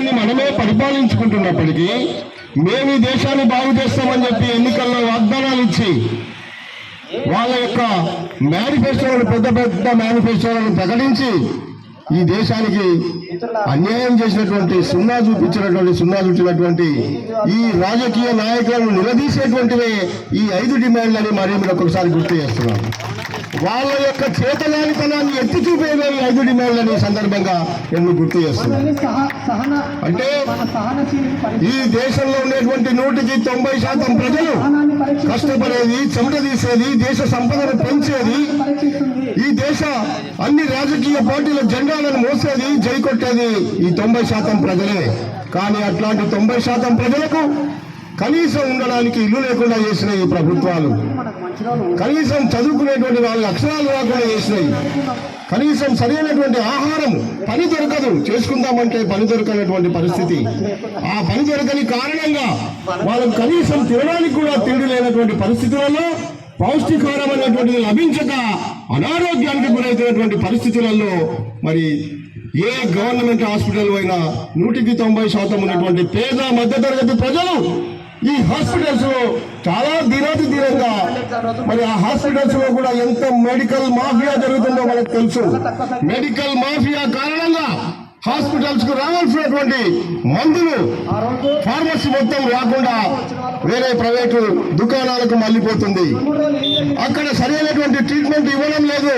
దేశాన్ని మనమే పరిపాలించుకుంటున్నప్పటికీ మేము ఈ దేశాన్ని బాగు చేస్తామని చెప్పి ఎన్నికల్లో వాగ్దానాలు ఇచ్చి వాళ్ళ యొక్క మేనిఫెస్టోలను పెద్ద పెద్ద మేనిఫెస్టోలను ప్రకటించి ఈ దేశానికి అన్యాయం చేసినటువంటి సున్నా చూపించినటువంటి సున్నా చుట్టినటువంటి ఈ రాజకీయ నాయకులను నిలదీసేటువంటివే ఈ ఐదు డిమాండ్లని మరి మీరు ఒక్కొక్కసారి గుర్తు చేస్తున్నాను వాళ్ళ యొక్క చేతలానితనాన్ని ఎత్తి చూపేవే ఈ ఐదు డిమాండ్లని ఈ సందర్భంగా నేను గుర్తు చేస్తున్నాను అంటే ఈ దేశంలో ఉండేటువంటి నూటికి తొంభై శాతం ప్రజలు కష్టపడేది చెమట తీసేది దేశ సంపదను పెంచేది ఈ దేశ అన్ని రాజకీయ పార్టీల జెండాలను మోసేది జై కొట్టేది ఈ తొంభై శాతం ప్రజలే. కానీ అట్లాంటి తొంభై శాతం ప్రజలకు కనీసం ఉండడానికి ఇల్లు లేకుండా చేసినాయి ఈ ప్రభుత్వాలు. కనీసం చదువుకునేటువంటి వాళ్ళ అక్షరాలు రాకుండా చేసినాయి. కనీసం సరైనటువంటి ఆహారం పని దొరకదు. చేసుకుందామంటే పని దొరకనటువంటి పరిస్థితి. ఆ పని దొరకని కారణంగా వాళ్ళకు కనీసం తినడానికి కూడా తిండి లేనటువంటి పరిస్థితులలో పౌష్టికారం అనేటువంటిది లభించక అనారోగ్యానికి గురైతున్నటువంటి పరిస్థితులలో మరి ఏ గవర్నమెంట్ హాస్పిటల్ అయినా నూటికి తొంభై శాతం ఉన్నటువంటి పేద మధ్యతరగతి ప్రజలు ఈ హాస్పిటల్స్లో చాలా దినాతి దీనంగా మరి ఆ హాస్పిటల్స్లో కూడా ఎంత మెడికల్ మాఫియా జరుగుతుందో మనకు తెలుసు. మెడికల్ మాఫియా కారణంగా హాస్పిటల్స్కు రావాల్సినటువంటి మందులు ఫార్మసీ మొత్తం రాకుండా వేరే ప్రైవేటు దుకాణాలకు మళ్ళీపోతుంది అక్కడ సరైనటువంటి ట్రీట్మెంట్ ఇవ్వడం లేదు.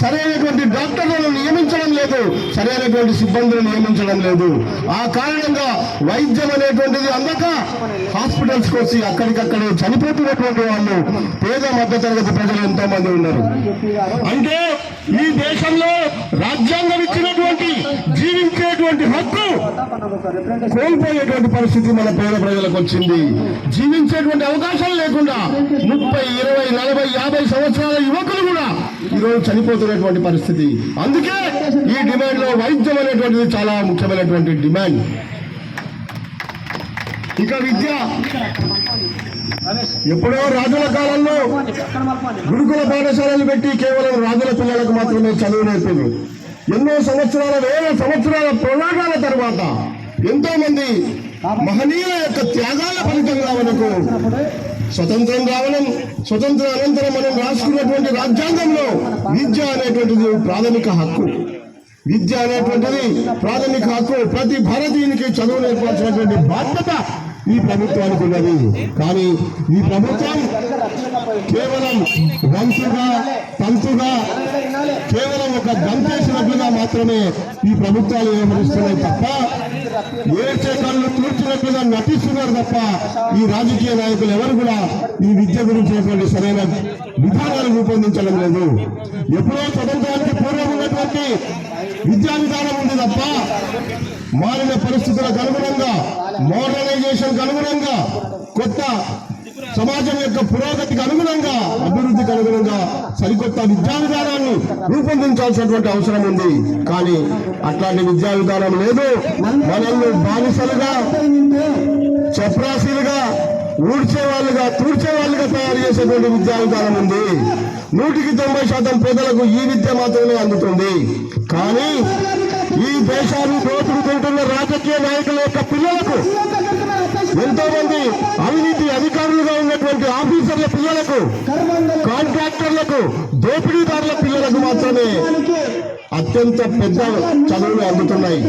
సరైనటువంటి డాక్టర్లను నియమించడం లేదు. సరైనటువంటి సిబ్బందిని నియమించడం లేదు. ఆ కారణంగా వైద్యం అనేటువంటిది అందక హాస్పిటల్స్ వచ్చి అక్కడికక్కడే చనిపోతున్నటువంటి వాళ్ళు పేద మధ్యతరగతి ప్రజలు ఎంతో మంది ఉన్నారు. అంటే ఈ దేశంలో రాజ్యాంగం ఇచ్చినటువంటి జీవించేటువంటి హక్కు కోల్పోయేటువంటి పరిస్థితి మన పేద ప్రజలకు వచ్చింది. జీవించేటువంటి అవకాశం లేకుండా ముప్పై ఇరవై నలభై యాభై సంవత్సరాల యువకులు కూడా ఈరోజు చనిపోతున్నటువంటి పరిస్థితి. అందుకే ఈ డిమాండ్లో వైద్యం అనేటువంటిది చాలా ముఖ్యమైనటువంటి డిమాండ్. ఇక విద్య ఎప్పుడో రాజుల కాలంలో గురుకుల పాఠశాలలు పెట్టి కేవలం రాజుల పిల్లలకు మాత్రమే చదువు నేర్పారు ఎన్నో సంవత్సరాల వేల సంవత్సరాల పోరాటాల తర్వాత ఎంతో మంది మహనీయుల యొక్క త్యాగాల ఫలితంగా మనకు స్వతంత్రం రావడం స్వతంత్ర అనంతరం మనం రాసుకున్నటువంటి రాజ్యాంగంలో విద్య అనేటువంటిది ప్రాథమిక హక్కు. విద్య అనేటువంటిది ప్రాథమిక హక్కు. ప్రతి భారతీయునికి చదువు నేర్పాల్సినటువంటి బాధ్యత ఈ ప్రభుత్వానికి ఉన్నది. కానీ ఈ ప్రభుత్వం కేవలం వంతుగా తంతుగా కేవలం ఒక గంతేసినట్లుగా మాత్రమే ఈ ప్రభుత్వాలు వ్యవహరిస్తున్నాయి తప్ప విధంగా నటిస్తున్నారు తప్ప ఈ రాజకీయ నాయకులు ఎవరు కూడా ఈ విద్య గురించినటువంటి సరైన విధానాలు రూపొందించడం లేదు. ఎప్పుడో స్వతంత్రానికి పూర్వం ఉన్నటువంటి విద్యా విధానం ఉంది తప్ప మారిన పరిస్థితులకు అనుగుణంగా మోడర్నైజేషన్ అనుగుణంగా కొత్త సమాజం యొక్క పురోగతికి అనుగుణంగా అభివృద్ధికి అనుగుణంగా సరికొత్త విద్యా విధానాన్ని రూపొందించాల్సినటువంటి అవసరం ఉంది. కానీ అట్లాంటి విద్యా విధానం లేదు. మనల్ని బానిసలుగా చప్రాసీలుగా ఊడ్చే వాళ్ళుగా తూడ్చే వాళ్ళుగా తయారు చేసేటువంటి విద్యా విధానం ఉంది. నూటికి తొంభై శాతం పేదలకు ఈ విద్య మాత్రమే అందుతుంది. కానీ ఈ దేశాన్ని దోచుకుంటున్న రాజకీయ నాయకుల యొక్క పిల్లలకు కాంట్రాక్టర్లకు దోపిడీదారుల పిల్లలకు మాత్రమే అత్యంత పెద్ద చదువులు అందుతున్నాయి.